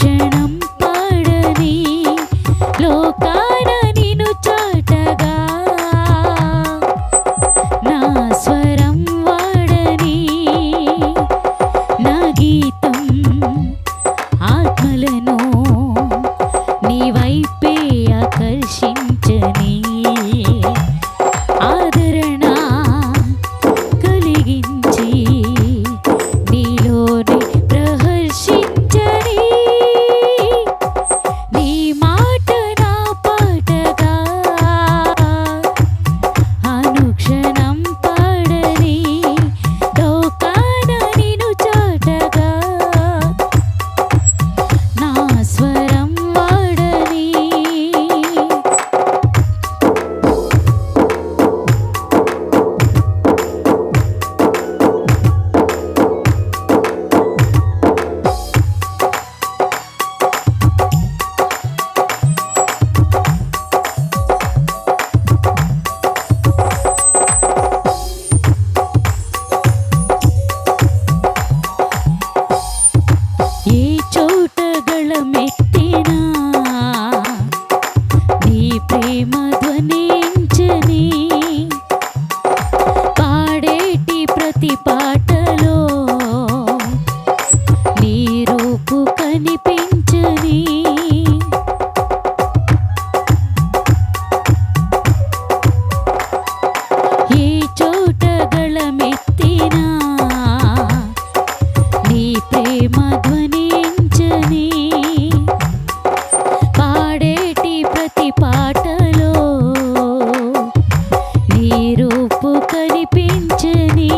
ക്ഷണം మధ్వనించని పాడేటి ప్రతి పాటలో నీ రూపు కనిపించని